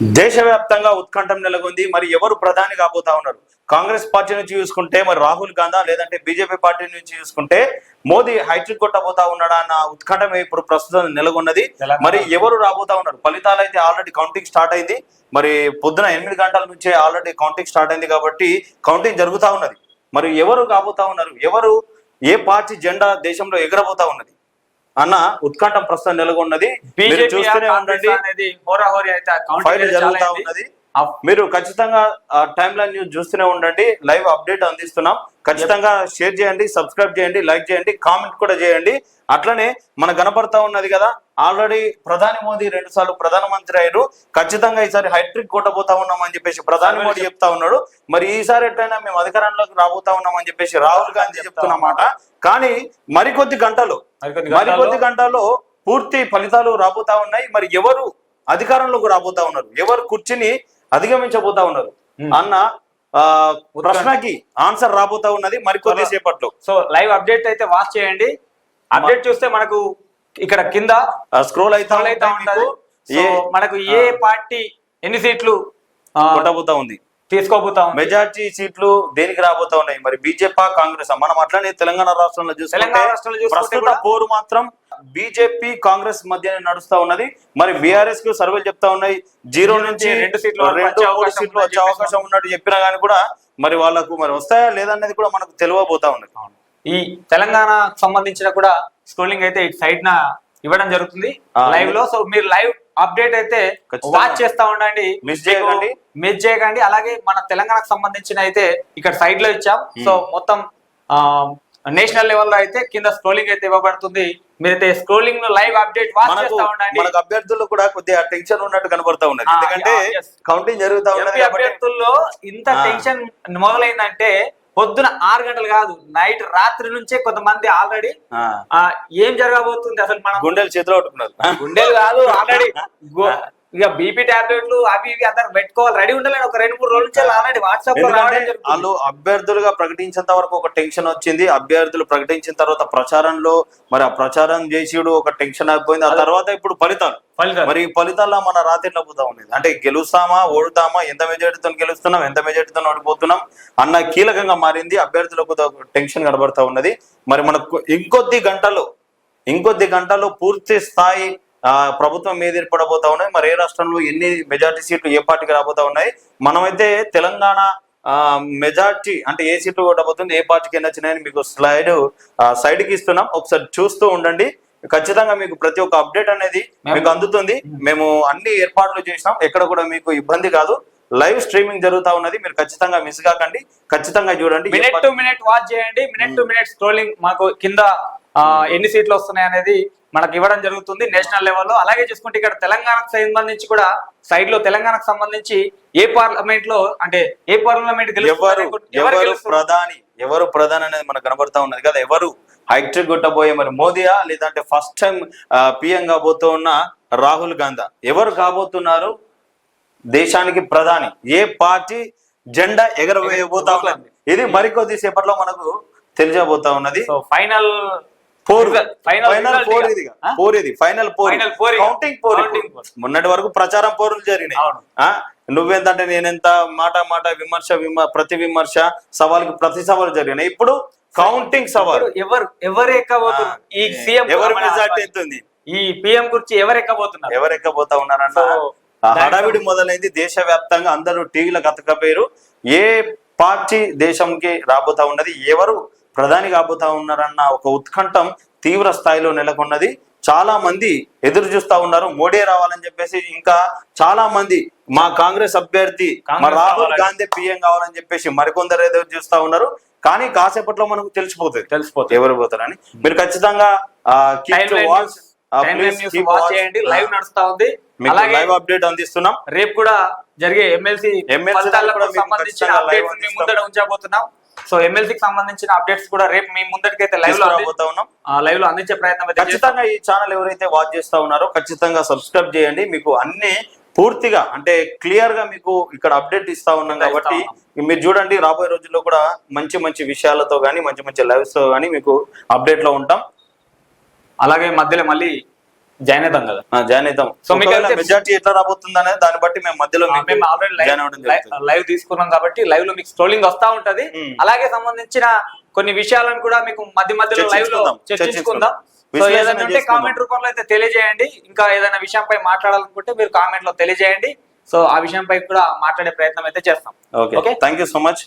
దేశవ్యాప్తంగా ఉత్కంఠం నెలకొంది. మరి ఎవరు ప్రధాని కాబోతా ఉన్నారు? కాంగ్రెస్ పార్టీ నుంచి చూసుకుంటే మరి రాహుల్ గాంధీ లేదంటే బీజేపీ పార్టీ నుంచి చూసుకుంటే మోదీ హైట్రిక్ కొట్టబోతా ఉన్నాడా అన్న ఉత్కంఠం ఇప్పుడు ప్రస్తుతం నెలకొన్నది. మరి ఎవరు రాబోతా ఉన్నారు? ఫలితాలు అయితే ఆల్రెడీ కౌంటింగ్ స్టార్ట్ అయింది. మరి పొద్దున ఎనిమిది గంటల నుంచే ఆల్రెడీ కౌంటింగ్ స్టార్ట్ అయింది కాబట్టి కౌంటింగ్ జరుగుతా ఉన్నది. మరి ఎవరు కాబోతా ఉన్నారు? ఎవరు? ఏ పార్టీ జెండా దేశంలో ఎగరబోతా ఉన్నది? అన్న ఉత్కంఠం ప్రస్తుతం నెలకొన్నది. బీజేపీ చూస్తూనే ఉండండి. అనేది హోరాహోరీ అయితే అయితే జరుగుతా. ఉన్నది. మీరు ఖచ్చితంగా టైం లైన్ న్యూస్ చూస్తూనే ఉండండి. లైవ్ అప్డేట్ అందిస్తున్నాం. ఖచ్చితంగా షేర్ చేయండి సబ్స్క్రైబ్ చేయండి లైక్ చేయండి కామెంట్ కూడా చేయండి. అట్లనే మన కనపడతా ఉన్నది కదా ఆల్రెడీ ప్రధాని మోదీ రెండు సార్లు ప్రధానమంత్రి అయ్యారు. ఖచ్చితంగా ఈసారి హైట్రిక్ కొట్టబోతా ఉన్నాం అని చెప్పేసి ప్రధాని మోదీ చెప్తా ఉన్నాడు. మరి ఈసారి ఎట్లయినా మేము అధికారంలోకి రాబోతా ఉన్నాం అని చెప్పేసి రాహుల్ గాంధీ చెప్తున్నమాట కానీ మరికొద్ది గంటలు. మరికొద్ది గంటల్లో పూర్తి ఫలితాలు రాబోతా ఉన్నాయి. మరి ఎవరు అధికారంలోకి రాబోతా ఉన్నారు? ఎవరు కుర్చీని అధిగమించబోతా ఉన్నారు. అన్న ఆ, ప్రశ్నకి ఆన్సర్ రాబోతా ఉన్నది మరికొద్ది. సేపట్లో సో లైవ్ అప్డేట్ అయితే వాచ్ చేయండి అప్డేట్ చూస్తే మనకు ఇక్కడ కింద స్క్రోల్ అయితే మనకు ఏ పార్టీ ఎన్ని సీట్లు కొట్టబోతా ఉంది తీసుకోబోతా ఉంది. మెజార్టీ సీట్లు దేనికి రాబోతా ఉన్నాయి? మరి బీజేపీ కాంగ్రెస్. మనం అట్లనే తెలంగాణ రాష్ట్రంలో చూసుకుంటే తెలంగాణ రాష్ట్రంలో చూసుకుంటే ప్రస్తుత పోరు మాత్రం బీజేపీ కాంగ్రెస్ మధ్యనే నడుస్తా ఉన్నది. మరి బీఆర్ఎస్కు సర్వేలు చెప్తా ఉన్నాయి. జీరో నుంచి రెండు సీట్లు రెండు మూడు సీట్లు వచ్చే అవకాశం ఉన్నట్టు చెప్పినా గానీ కూడా మరి వాళ్ళకు మరి వస్తాయా లేదనేది కూడా మనకు తెలియబోతా ఉన్నది. ఈ తెలంగాణ సంబంధించిన కూడా స్క్రోలింగ్ అయితే ఇటు సైడ్ న ఇవ్వడం జరుగుతుంది. లైవ్లో సో మీరు లైవ్ అప్డేట్ అయితే. వాచ్ చేస్తా ఉండండి Miss చేయకండి. మిస్ చేయకండి అలాగే మన తెలంగాణకు సంబంధించిన అయితే ఇక్కడ సైడ్లో ఇచ్చాం సో మొత్తం నేషనల్ లెవెల్లో అయితే కింద స్క్రోలింగ్ అయితే ఇవ్వబడుతుంది మీరైతే స్క్రోలింగ్లో లైవ్ అప్డేట్ వాచ్ మనకు చేస్తా ఉండండి మనకు అభ్యర్థులు కూడా కొద్దిగా టెన్షన్ ఉన్నట్టు కనబడతా ఉన్నది ఎందుకంటే. కౌంటింగ్ జరుగుతా ఉన్నది అభ్యర్థుల్లో ఇంత. టెన్షన్ మొదలైందంటే పొద్దున ఆరు గంటలు కాదు నైట్ రాత్రి నుంచే కొంతమంది ఆల్రెడీ ఆ, ఏం జరగబోతుంది అసలు మనం? గుండెలు చేతిలో పట్టుకున్నారు. గుండెలు కాదు ఆల్రెడీ ఇక బీపీ టాబ్లెట్లు అవి ఇవి అందరు పెట్టుకోవాలి. రెడీ ఉండాలని ఒక రెండు మూడు రోజుల నుంచి ఆల్రెడీ వాట్సాప్. వాళ్ళు అభ్యర్థులుగా ప్రకటించేంత వరకు ఒక టెన్షన్ వచ్చింది. అభ్యర్థులు ప్రకటించిన తర్వాత ప్రచారంలో మరి ఆ ప్రచారం చేసిడు ఒక టెన్షన్ అయిపోయింది ఆ తర్వాత ఇప్పుడు ఫలితాలు. మరి ఈ ఫలితాల్లో మన రాత్రిలో పోతా ఉన్నది. అంటే గెలుస్తామా ఓడుతామా ఎంత మెజారిటీతో గెలుస్తున్నాం ఎంత మెజారిటీతో ఓడిపోతున్నాం అన్న కీలకంగా మారింది. అభ్యర్థులకు ఒక టెన్షన్ కనబడతా ఉన్నది. మరి మనకు ఇంకొద్ది గంటలు ఇంకొద్ది గంటల్లో పూర్తి స్థాయి ప్రభుత్వం మీద ఏర్పడబోతా ఉన్నాయి. మరి ఏ రాష్ట్రంలో ఎన్ని మెజార్టీ సీట్లు ఏ పార్టీకి రాబోతా ఉన్నాయి? మనమైతే తెలంగాణ మెజార్టీ అంటే ఏ సీట్లు కొట్టబోతుంది ఏ పార్టీకి నచ్చినాయని మీకు స్లైడ్ సైడ్కి ఇస్తున్నాం. ఒకసారి చూస్తూ ఉండండి. ఖచ్చితంగా మీకు ప్రతి ఒక్క అప్డేట్ అనేది మీకు అందుతుంది. మేము అన్ని ఏర్పాట్లు చేసినాం. ఎక్కడ కూడా మీకు ఇబ్బంది కాదు. లైవ్ స్ట్రీమింగ్ జరుగుతా ఉన్నది. మీరు ఖచ్చితంగా మిస్ కాకండి. ఖచ్చితంగా చూడండి. మినిట్ టు మినిట్ వాచ్ చేయండి. మినిట్ టు మినిట్ స్క్రోలింగ్ మాకు కింద ఎన్ని సీట్లు వస్తున్నాయి అనేది మనకి ఇవ్వడం జరుగుతుంది నేషనల్ లెవెల్లో. అలాగే చూసుకుంటే ఇక్కడ తెలంగాణకు సంబంధించి కూడా సైడ్లో తెలంగాణకు సంబంధించి ఏ పార్లమెంట్లో అంటే ఏ పార్లమెంట్ ఎవరు ప్రధాని ఎవరు ప్రధాని అనేది మనకు కనబడతా ఉన్నది కదా. ఎవరు? హైట్రిక్ కొట్టబోయే మరి మోదీయా? లేదంటే ఫస్ట్ టైం పిఎం కాబోతూ ఉన్న రాహుల్ గాంధీ? ఎవరు కాబోతున్నారు? దేశానికి ప్రధాని. ఏ పార్టీ జెండా ఎగరవేయబోతా ఉన్నది? ఇది మరికొద్ది సేపట్లో మనకు తెలియబోతా ఉన్నది. So final four final four. ఇది? ఫోర్ ఇది. Final four. Counting four. మొన్నటి వరకు ప్రచారం పోరులు జరిగినాయి? నువ్వెంతంటే నేనెంత మాట మాట విమర్శ విమ ప్రతి విమర్శ సవాల్కి ప్రతి సవాలు జరిగినాయి. ఇప్పుడు కౌంటింగ్ సవాల్. ఎవరు ఎవరు ఎక్కబోతున్నారు? ఈ సీఎం ఎవరి మెజార్టీ ఎంత ఉంది ఈ పిఎం గురించి ఎవరు ఎక్కబోతున్నారు? ఎవరు ఎక్కబోతా ఉన్నారన్న? హడావిడి మొదలైంది. దేశవ్యాప్తంగా అందరూ టీవీలకు అతకపోయారు ఏ పార్టీ దేశంకి రాబోతా ఉన్నది? ఎవరు ప్రధాని కాబోతా ఉన్నారన్న ఒక ఉత్కంఠం తీవ్ర స్థాయిలో నెలకొన్నది. చాలా మంది ఎదురు చూస్తా ఉన్నారు. మోడీ రావాలని చెప్పేసి ఇంకా చాలా మంది మా కాంగ్రెస్ అభ్యర్థి మా రాహుల్. గాంధీ పిఎం కావాలని చెప్పేసి మరికొందరు ఎదురు చూస్తా ఉన్నారు. కానీ కాసేపట్లో మనకు తెలిసిపోతుంది. తెలిసిపోతుంది. ఎవరు పోతారని. మీరు ఖచ్చితంగా లైవ్ నడుస్తా ఉంది. మీకు అలాగే లైవ్ అప్డేట్ అందిస్తున్నాం. రేపు కూడా జరిగే ఎమ్మెల్సీ సంబంధించిన. ముందర ఉంచబోతున్నాం. సో ఎమ్మెల్సీకి సంబంధించిన అప్డేట్స్ కూడా రేపు మీ ముందరికైతే లైవ్లో తీసుకురాబోతా ఉన్నాం. ఆ, లైవ్లో అందించే ప్రయత్నం. ఖచ్చితంగా ఈ ఛానల్ ఎవరైతే వాచ్ చేస్తా ఉన్నారో ఖచ్చితంగా సబ్స్క్రైబ్ చేయండి. మీకు అన్ని పూర్తిగా అంటే క్లియర్గా మీకు ఇక్కడ అప్డేట్ ఇస్తా ఉన్నాం కాబట్టి మీరు చూడండి రాబోయే రోజుల్లో కూడా మంచి మంచి విషయాలతో కానీ మంచి మంచి లైవ్స్తో కానీ మీకు అప్డేట్లో ఉంటాం. అలాగే మధ్యలో మళ్ళీ జాయిన్ అవుతాం కదా జాయిన్ అవుతాం సో మీకు మెజార్టీ ఎట్లా రాబోతుంది అనేది దాన్ని బట్టి మేము మధ్యలో మేము ఆల్రెడీ లైవ్ తీసుకున్నాం కాబట్టి లైవ్లో మీకు స్ట్రోలింగ్ వస్తా ఉంటది. అలాగే సంబంధించిన కొన్ని విషయాలను కూడా మీకు మధ్య మధ్యలో లైవ్లో చర్చించుకుందాం, సో ఏదైనా ఉంటే. కామెంట్ రూపంలో అయితే తెలియజేయండి. ఇంకా ఏదైనా విషయంపై మాట్లాడాలనుకుంటే మీరు కామెంట్లో తెలియజేయండి. సో ఆ విషయంపై కూడా మాట్లాడే ప్రయత్నం అయితే చేస్తాం. Okay. Okay? Thank you so much